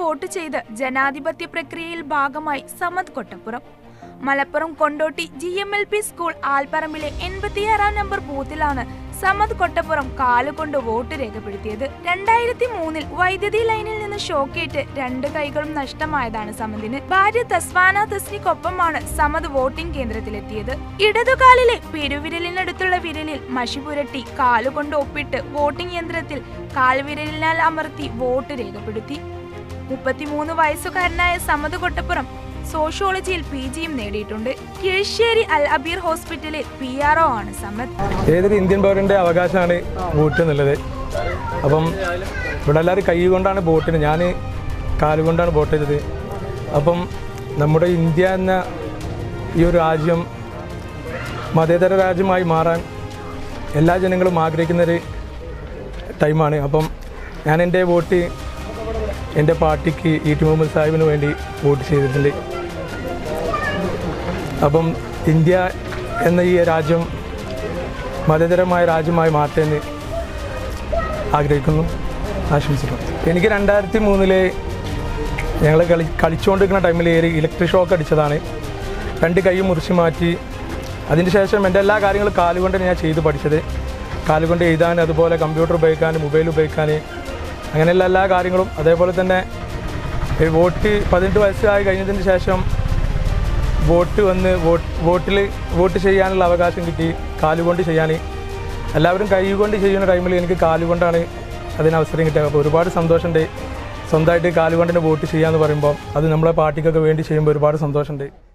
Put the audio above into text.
Vote ചെയ്ത് ജനാധിപത്യ പ്രക്രിയയിൽ ഭാഗമായി Samad Kottappuram. Malappuram Kondotty G M L P school ആൽപ്പറമ്പിലെ എൺപത്തിയാറാം നമ്പർ ബൂത്തിലാണ് സമദ് കൊട്ടപ്പുറം കാലുകൊണ്ട് വോട്ട് രേഖപ്പെടുത്തിയത്. രണ്ടായിരത്തി മൂന്നിൽ വൈദ്യുതി ലൈനിൽ നിന്ന് ഷോക്കേറ്റ് രണ്ട് കൈകളും നഷ്ടമായതാണ് സമദിന് ഭാര്യ തസ്വാന തസ്നിക്കൊപ്പമാണ് സമദ് വോട്ടിംഗ് കേന്ദ്രത്തിലെത്തിയത്. ഇടതുകാലിലെ പെരുവിരലിനടുത്തുള്ള വിരലിൽ മഷി പുരട്ടി കാലുകൊണ്ട് ഒപ്പിട്ട് വോട്ടിംഗ് യന്ത്രത്തിൽ കാൽവിരലിനാൽ അമർത്തി വോട്ട് രേഖപ്പെടുത്തി. മുപ്പത്തിമൂന്ന് വയസ്സുകാരനായ സമദ് കൊട്ടപ്പുറം സോഷ്യോളജിയിൽ പി ജിയും നേടിയിട്ടുണ്ട്. കിഴിശ്ശേരി അൽ അബീർ ഹോസ്പിറ്റലിൽ പി ആർ ഒ ആണ് സമദ് ഏതൊരു ഇന്ത്യൻ പൗരന്റെ അവകാശമാണ് വോട്ട് എന്നുള്ളത്. അപ്പം ഇവിടെ എല്ലാവരും കൈ കൊണ്ടാണ് വോട്ടിന് ഞാൻ കാലുകൊണ്ടാണ് വോട്ട് ചെയ്തത്. അപ്പം നമ്മുടെ ഇന്ത്യ എന്ന ഈ ഒരു രാജ്യം മതേതര രാജ്യമായി മാറാൻ എല്ലാ ജനങ്ങളും ആഗ്രഹിക്കുന്നൊരു ടൈമാണ്. അപ്പം ഞാൻ എന്റെ വോട്ട് എന്റെ പാർട്ടിക്ക് ഇ ടി മുഹമ്മദ് സാഹിബിന് വേണ്ടി വോട്ട് ചെയ്തിട്ടുണ്ട്. അപ്പം ഇന്ത്യ എന്ന ഈ രാജ്യം മതേതരമായ രാജ്യമായി മാറ്റേന്ന് ആഗ്രഹിക്കുന്നു. ആശംസിക്കുന്നു. എനിക്ക് രണ്ടായിരത്തി മൂന്നിൽ ഞങ്ങൾ കളി കളിച്ചുകൊണ്ടിരിക്കുന്ന ടൈമിൽ ഒരു ഇലക്ട്രിക് ഷോക്ക് അടിച്ചതാണ്. രണ്ട് കൈ മുറിച്ച് മാറ്റി. അതിന് ശേഷം എന്റെ എല്ലാ കാര്യങ്ങളും കാലുകൊണ്ട് ഞാൻ ചെയ്ത് പഠിച്ചത്. കാലുകൊണ്ട് എഴുതാൻ അതുപോലെ കമ്പ്യൂട്ടർ ഉപയോഗിക്കാൻ മൊബൈൽ ഉപയോഗിക്കാൻ അങ്ങനെയുള്ള എല്ലാ കാര്യങ്ങളും അതേപോലെ തന്നെ ഈ വോട്ട് പതിനെട്ട് വയസ്സായി കഴിഞ്ഞതിന് ശേഷം വോട്ട് വന്ന് വോട്ട് വോട്ടിൽ വോട്ട് ചെയ്യാനുള്ള അവകാശം കിട്ടി കാലുകൊണ്ട് ചെയ്യാൻ. എല്ലാവരും കൈകൊണ്ട് ചെയ്യുന്ന ടൈമിൽ എനിക്ക് കാലുകൊണ്ടാണ് അതിന് അവസരം കിട്ടിയത്. അപ്പോൾ ഒരുപാട് സന്തോഷമുണ്ട്. സ്വന്തമായിട്ട് കാലുകൊണ്ട് വോട്ട് ചെയ്യാന്ന് പറയുമ്പോൾ അത് നമ്മളെ പാർട്ടിക്കൊക്കെ വേണ്ടി ചെയ്യുമ്പോൾ ഒരുപാട് സന്തോഷമുണ്ട്.